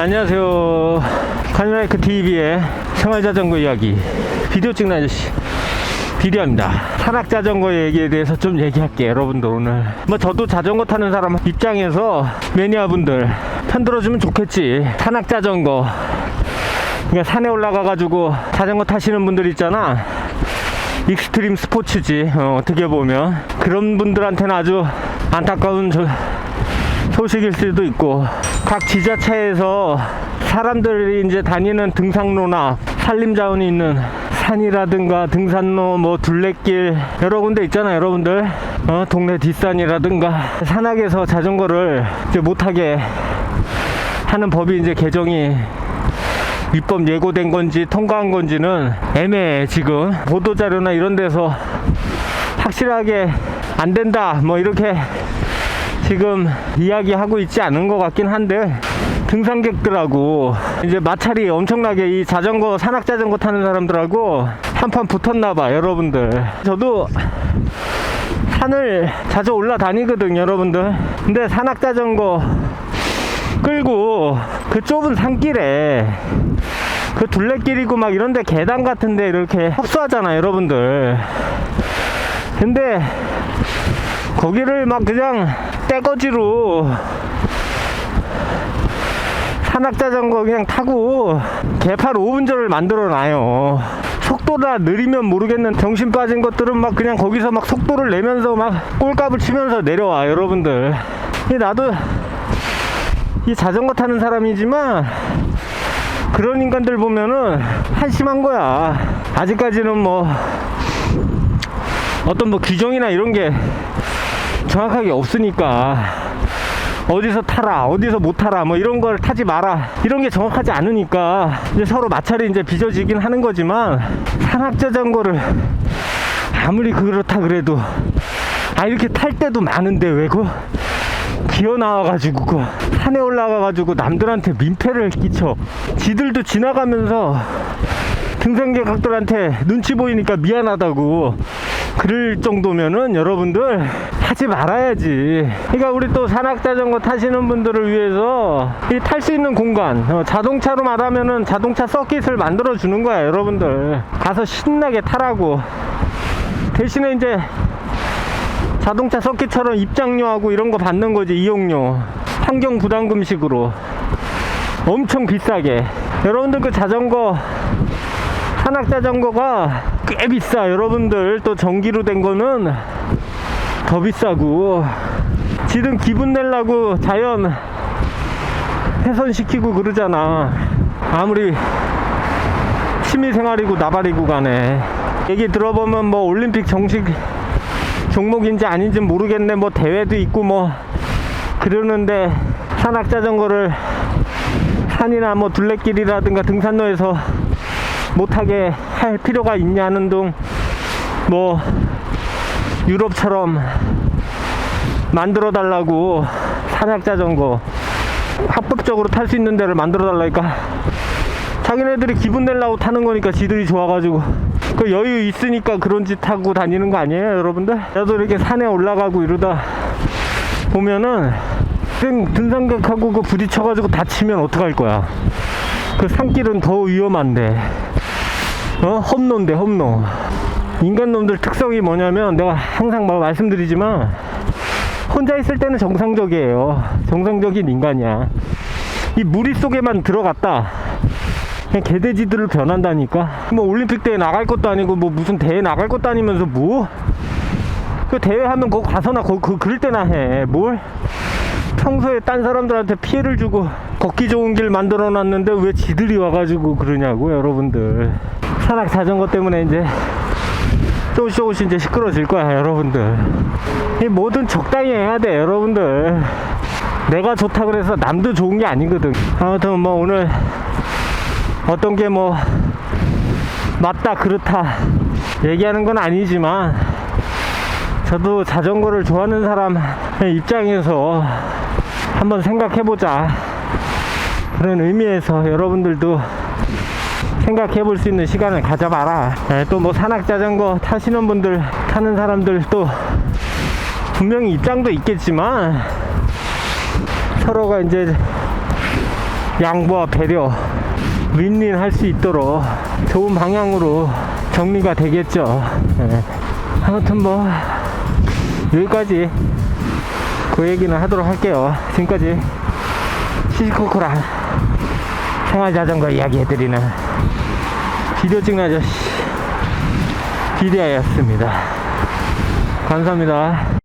안녕하세요. 카니라이크 TV의 생활자전거 이야기. 비디오 찍는 아저씨. 비디오입니다. 산악 자전거 얘기에 대해서 좀 얘기할게요, 여러분들 오늘. 뭐 저도 자전거 타는 사람 입장에서 매니아분들 편 들어주면 좋겠지. 산악 자전거. 그러니까 산에 올라가가지고 자전거 타시는 분들 있잖아. 익스트림 스포츠지, 어, 어떻게 보면. 그런 분들한테는 아주 안타까운 저, 소식일 수도 있고 각 지자체에서 사람들이 이제 다니는 등산로나 산림 자원이 있는 산이라든가 등산로 뭐 둘레길 여러 군데 있잖아요 여러분들. 어, 동네 뒷산이라든가 산악에서 자전거를 이제 못하게 하는 법이 이제 개정이 입법 예고된 건지 통과한 건지는 애매해 지금. 보도자료나 이런 데서 확실하게 안 된다 뭐 이렇게 지금 이야기하고 있지 않은 것 같긴 한데 등산객들하고 이제 마찰이 엄청나게 이 자전거 산악 자전거 타는 사람들하고 한판 붙었나 봐 여러분들. 저도 산을 자주 올라다니거든 여러분들. 근데 산악 자전거 끌고 그 좁은 산길에 그 둘레길이고 막 이런데 계단 같은데 이렇게 흡수하잖아 여러분들. 근데 거기를 막 그냥 떼거지로 산악자전거 그냥 타고 개팔 5분절을 만들어 놔요. 속도가 느리면 모르겠는 정신 빠진 것들은 막 그냥 거기서 막 속도를 내면서 막 꼴값을 치면서 내려와 여러분들. 이 나도 이 자전거 타는 사람이지만 그런 인간들 보면은 한심한 거야. 아직까지는 뭐 어떤 뭐 규정이나 이런 게 정확하게 없으니까. 어디서 타라 어디서 못 타라 뭐 이런 걸 타지 마라. 이런 게 정확하지 않으니까. 이제 서로 마찰이 이제 빚어지긴 하는 거지만 산악 자전거를 아무리 그렇다 그래도 아 이렇게 탈 때도 많은데 왜그 기어 나와가지고 그 산에 올라가가지고 남들한테 민폐를 끼쳐. 지들도 지나가면서 등산객들한테 눈치 보이니까 미안하다고 그럴 정도면은 여러분들 하지 말아야지. 그러니까 우리 또 산악 자전거 타시는 분들을 위해서 이 탈 수 있는 공간, 어, 자동차로 말하면은 자동차 서킷을 만들어 주는 거야, 여러분들. 가서 신나게 타라고. 대신에 이제 자동차 서킷처럼 입장료하고 이런 거 받는 거지, 이용료. 환경 부담금식으로. 엄청 비싸게. 여러분들 그 자전거 산악 자전거가 꽤 비싸 여러분들 또 전기로 된 거는 더 비싸고 지금 기분 내려고 자연 훼손시키고 그러잖아. 아무리 취미생활이고 나발이고 간에. 얘기 들어보면 뭐 올림픽 정식 종목인지 아닌지 모르겠네. 뭐 대회도 있고 뭐 그러는데 산악 자전거를 산이나 뭐 둘레길이라든가 등산로에서 못하게 할 필요가 있냐는 등뭐 유럽처럼 만들어 달라고 산악 자전거 합법적으로 탈 수 있는 데를 만들어 달라니까 자기네들이 기분 내려고 타는 거니까 지들이 좋아가지고 그 여유 있으니까 그런 짓 하고 다니는 거 아니에요 여러분들? 나도 이렇게 산에 올라가고 이러다 보면은 등 등산객하고 그 부딪혀가지고 다치면 어떡할 거야 그 산길은 더 위험한데 어? 험로인데 험로 인간놈들 특성이 뭐냐면 내가 항상 막 말씀드리지만 혼자 있을 때는 정상적이에요. 정상적인 인간이야. 이 무리 속에만 들어갔다. 그냥 개돼지들을 변한다니까. 뭐 올림픽 대회 나갈 것도 아니고 뭐 무슨 대회 나갈 것도 아니면서 뭐? 그 대회 하면 거기 가서나 거, 그, 그럴 때나 해 뭘? 평소에 딴 사람들한테 피해를 주고 걷기 좋은 길 만들어 놨는데 왜 지들이 와가지고 그러냐고 여러분들. 산악 자전거 때문에 이제 조금씩 조금씩 이제 시끄러질 거야 여러분들. 이 뭐든 적당히 해야 돼 여러분들. 내가 좋다 그래서 남도 좋은 게 아니거든. 아무튼 뭐 오늘 어떤 게 뭐 맞다 그렇다 얘기하는 건 아니지만 저도 자전거를 좋아하는 사람 입장에서 한번 생각해보자. 그런 의미에서 여러분들도 생각해 볼 수 있는 시간을 가져봐라. 또 뭐 산악 자전거 타시는 분들 타는 사람들 또 분명히 입장도 있겠지만 서로가 이제 양보와 배려 윈윈 할 수 있도록 좋은 방향으로 정리가 되겠죠. 예. 아무튼 뭐 여기까지 그 얘기는 하도록 할게요. 지금까지 시시콜콜한 생활 자전거 이야기 해드리는 찍는 아저씨 비디아였습니다. 감사합니다.